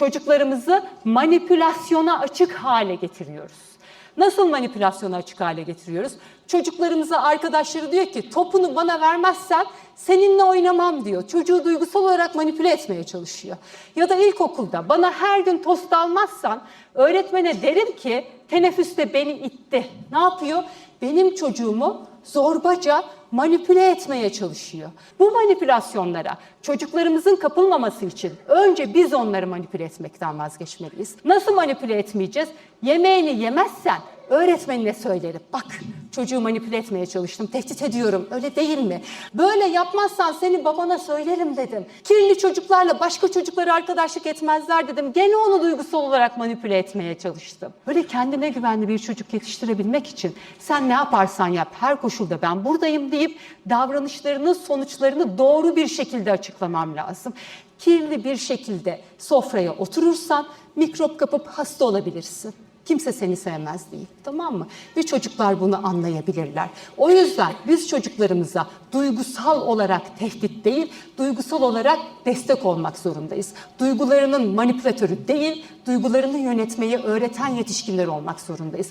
çocuklarımızı manipülasyona açık hale getiriyoruz. Nasıl manipülasyona açık hale getiriyoruz? Çocuklarımıza arkadaşları diyor ki topunu bana vermezsen seninle oynamam diyor. Çocuğu duygusal olarak manipüle etmeye çalışıyor. Ya da ilkokulda bana her gün tost almazsan öğretmene derim ki teneffüste beni itti. Ne yapıyor? Benim çocuğumu zorbaca manipüle etmeye çalışıyor. Bu manipülasyonlara çocuklarımızın kapılmaması için önce biz onları manipüle etmekten vazgeçmeliyiz. Nasıl manipüle etmeyeceğiz? Yemeğini yemezsen öğretmenine söylerim. Bak çocuğu manipüle etmeye çalıştım, tehdit ediyorum. Öyle değil mi? Böyle yapmazsan seni babana söylerim dedim. Kirli çocuklarla başka çocukları arkadaşlık etmezler dedim. Gene onu duygusal olarak manipüle etmeye çalıştım. Böyle kendine güvenli bir çocuk yetiştirebilmek için sen ne yaparsan yap her koşulda ben buradayım deyip davranışlarının sonuçlarını doğru bir şekilde açıklamam lazım. Kirli bir şekilde sofraya oturursan mikrop kapıp hasta olabilirsin. Kimse seni sevmez değil. Tamam mı? Ve çocuklar bunu anlayabilirler. O yüzden biz çocuklarımıza duygusal olarak tehdit değil, duygusal olarak destek olmak zorundayız. Duygularının manipülatörü değil, duygularını yönetmeyi öğreten yetişkinler olmak zorundayız.